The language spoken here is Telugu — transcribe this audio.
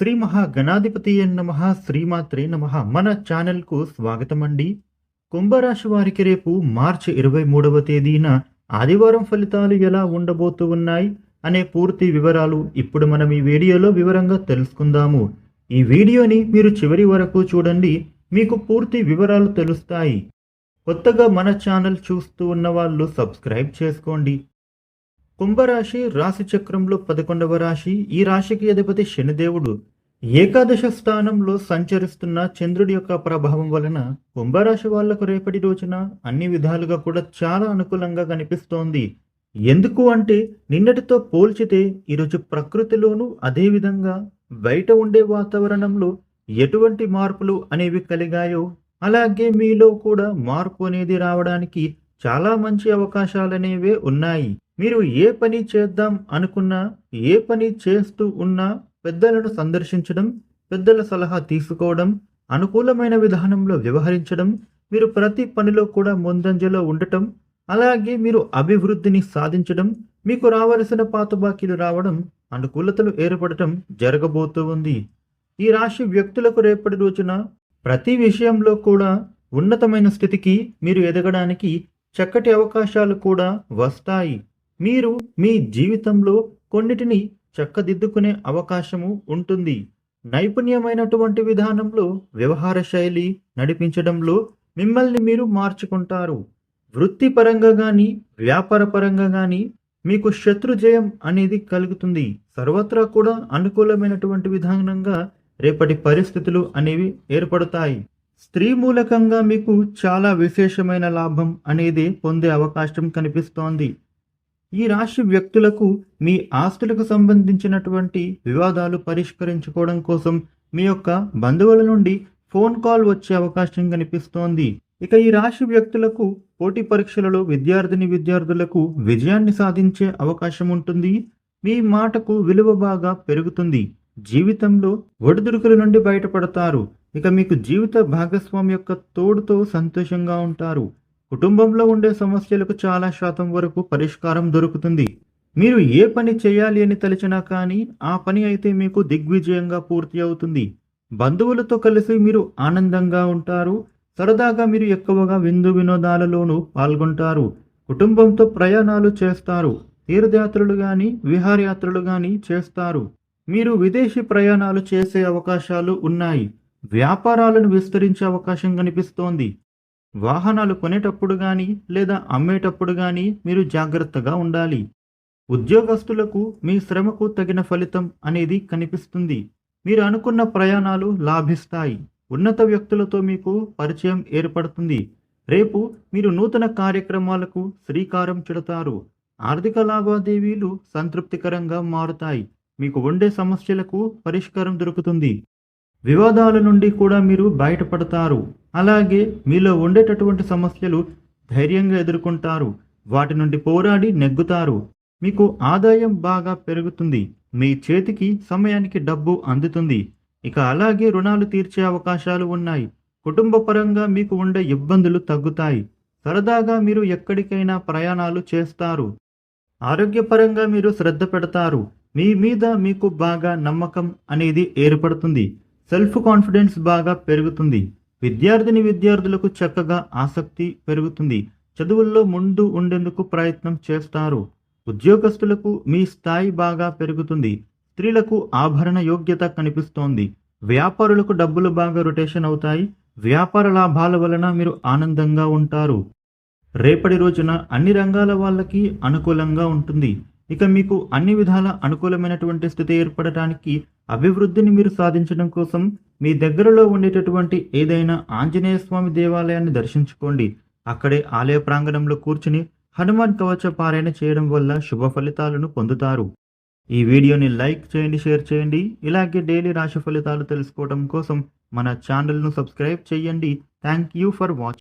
శ్రీ మహాగణాధిపతి నమ శ్రీమాత్రే నమ. మన ఛానల్కు స్వాగతం అండి కుంభరాశి వారికి రేపు మార్చి ఇరవై మూడవ తేదీన ఆదివారం ఫలితాలు ఎలా ఉండబోతూ ఉన్నాయి అనే పూర్తి వివరాలు ఇప్పుడు మనం ఈ వీడియోలో వివరంగా తెలుసుకుందాము. ఈ వీడియోని మీరు చివరి వరకు చూడండి మీకు పూర్తి వివరాలు తెలుస్తాయి. కొత్తగా మన ఛానల్ చూస్తూ ఉన్న వాళ్ళు సబ్స్క్రైబ్ చేసుకోండి. కుంభరాశి రాశి చక్రంలో పదకొండవ రాశి. ఈ రాశికి అధిపతి శనిదేవుడు. ఏకాదశ స్థానంలో సంచరిస్తున్న చంద్రుడి యొక్క ప్రభావం వలన కుంభరాశి వాళ్ళకు రేపటి రోజున అన్ని విధాలుగా కూడా చాలా అనుకూలంగా కనిపిస్తోంది. ఎందుకు అంటే నిన్నటితో పోల్చితే ఈరోజు ప్రకృతిలోనూ అదేవిధంగా బయట ఉండే వాతావరణంలో ఎటువంటి మార్పులు అనేవి కలిగాయో అలాగే మీలో కూడా మార్పు అనేది రావడానికి చాలా మంచి అవకాశాలనేవే ఉన్నాయి. మీరు ఏ పని చేద్దాం అనుకున్నా ఏ పని చేస్తూ ఉన్నా పెద్దలను సందర్శించడం పెద్దల సలహా తీసుకోవడం అనుకూలమైన విధానంలో వ్యవహరించడం మీరు ప్రతి పనిలో కూడా ముందంజలో ఉండటం అలాగే మీరు అభివృద్ధిని సాధించడం మీకు రావలసిన పాత బాకీలు రావడం అనుకూలతలు ఏర్పడటం జరగబోతూ ఉంది. ఈ రాశి వ్యక్తులకు రేపటి రోజున ప్రతి విషయంలో కూడా ఉన్నతమైన స్థితికి మీరు ఎదగడానికి చక్కటి అవకాశాలు కూడా వస్తాయి. మీరు మీ జీవితంలో కొన్నిటిని చక్కదిద్దుకునే అవకాశము ఉంటుంది. నైపుణ్యమైనటువంటి విధానంలో వ్యవహార శైలి నడిపించడంలో మిమ్మల్ని మీరు మార్చుకుంటారు. వృత్తిపరంగా కానీ వ్యాపార పరంగా కానీ మీకు శత్రుజయం అనేది కలుగుతుంది. సర్వత్రా కూడా అనుకూలమైనటువంటి విధానంగా రేపటి పరిస్థితులు అనేవి ఏర్పడతాయి. స్త్రీ మూలకంగా మీకు చాలా విశేషమైన లాభం అనేది పొందే అవకాశం కనిపిస్తోంది. ఈ రాశి వ్యక్తులకు మీ ఆస్తులకు సంబంధించినటువంటి వివాదాలు పరిష్కరించుకోవడం కోసం మీ యొక్క బంధువుల నుండి ఫోన్ కాల్ వచ్చే అవకాశం కనిపిస్తోంది. ఇక ఈ రాశి వ్యక్తులకు పోటీ పరీక్షలలో విద్యార్థిని విద్యార్థులకు విజయాన్ని సాధించే అవకాశం ఉంటుంది. మీ మాటకు విలువ బాగా పెరుగుతుంది. జీవితంలో ఒడిదుడుకుల నుండి బయటపడతారు. ఇక మీకు జీవిత భాగస్వామి యొక్క తోడుతో సంతోషంగా ఉంటారు. కుటుంబంలో ఉండే సమస్యలకు చాలా శాతం వరకు పరిష్కారం దొరుకుతుంది. మీరు ఏ పని చేయాలి అని తలిచినా కానీ ఆ పని అయితే మీకు దిగ్విజయంగా పూర్తి అవుతుంది. బంధువులతో కలిసి మీరు ఆనందంగా ఉంటారు. సరదాగా మీరు ఎక్కువగా విందు వినోదాలలోనూ పాల్గొంటారు. కుటుంబంతో ప్రయాణాలు చేస్తారు. తీర్థయాత్రలు కానీ విహారయాత్రలు కానీ చేస్తారు. మీరు విదేశీ ప్రయాణాలు చేసే అవకాశాలు ఉన్నాయి. వ్యాపారాలను విస్తరించే అవకాశం కనిపిస్తోంది. వాహనాలు కొనేటప్పుడు కానీ లేదా అమ్మేటప్పుడు కానీ మీరు జాగ్రత్తగా ఉండాలి. ఉద్యోగస్తులకు మీ శ్రమకు తగిన ఫలితం అనేది కనిపిస్తుంది. మీరు అనుకున్న ప్రయాణాలు లాభిస్తాయి. ఉన్నత వ్యక్తులతో మీకు పరిచయం ఏర్పడుతుంది. రేపు మీరు నూతన కార్యక్రమాలకు శ్రీకారం చుడతారు. ఆర్థిక లావాదేవీలు సంతృప్తికరంగా మారుతాయి. మీకు ఉండే సమస్యలకు పరిష్కారం దొరుకుతుంది. వివాదాల నుండి కూడా మీరు బయటపడతారు. అలాగే మీలో ఉండేటటువంటి సమస్యలు ధైర్యంగా ఎదుర్కొంటారు. వాటి నుండి పోరాడి నెగ్గుతారు. మీకు ఆదాయం బాగా పెరుగుతుంది. మీ చేతికి సమయానికి డబ్బు అందుతుంది. ఇక అలాగే రుణాలు తీర్చే అవకాశాలు ఉన్నాయి. కుటుంబ పరంగా మీకు ఉండే ఇబ్బందులు తగ్గుతాయి. సరదాగా మీరు ఎక్కడికైనా ప్రయాణాలు చేస్తారు. ఆరోగ్యపరంగా మీరు శ్రద్ధ పెడతారు. మీ మీద మీకు బాగా నమ్మకం అనేది ఏర్పడుతుంది. సెల్ఫ్ కాన్ఫిడెన్స్ బాగా పెరుగుతుంది. విద్యార్థిని విద్యార్థులకు చక్కగా ఆసక్తి పెరుగుతుంది. చదువుల్లో ముందు ఉండేందుకు ప్రయత్నం చేస్తారు. ఉద్యోగస్తులకు మీ స్థాయి బాగా పెరుగుతుంది. స్త్రీలకు ఆభరణ యోగ్యత కనిపిస్తోంది. వ్యాపారులకు డబ్బులు బాగా రొటేషన్ అవుతాయి. వ్యాపార లాభాల వలన మీరు ఆనందంగా ఉంటారు. రేపటి రోజున అన్ని రంగాల వాళ్ళకి అనుకూలంగా ఉంటుంది. ఇక మీకు అన్ని విధాల అనుకూలమైనటువంటి స్థితి ఏర్పడటానికి అభివృద్ధిని మీరు సాధించడం కోసం మీ దగ్గరలో ఉండేటటువంటి ఏదైనా ఆంజనేయ స్వామి దేవాలయాన్ని దర్శించుకోండి. అక్కడే ఆలయ ప్రాంగణంలో కూర్చుని హనుమాన్ కవచ పారాయణ చేయడం వల్ల శుభ ఫలితాలను పొందుతారు. ఈ వీడియోని లైక్ చేయండి షేర్ చేయండి. ఇలాగే డైలీ రాశి ఫలితాలు తెలుసుకోవడం కోసం మన ఛానల్ను సబ్స్క్రైబ్ చేయండి. Thank you for watching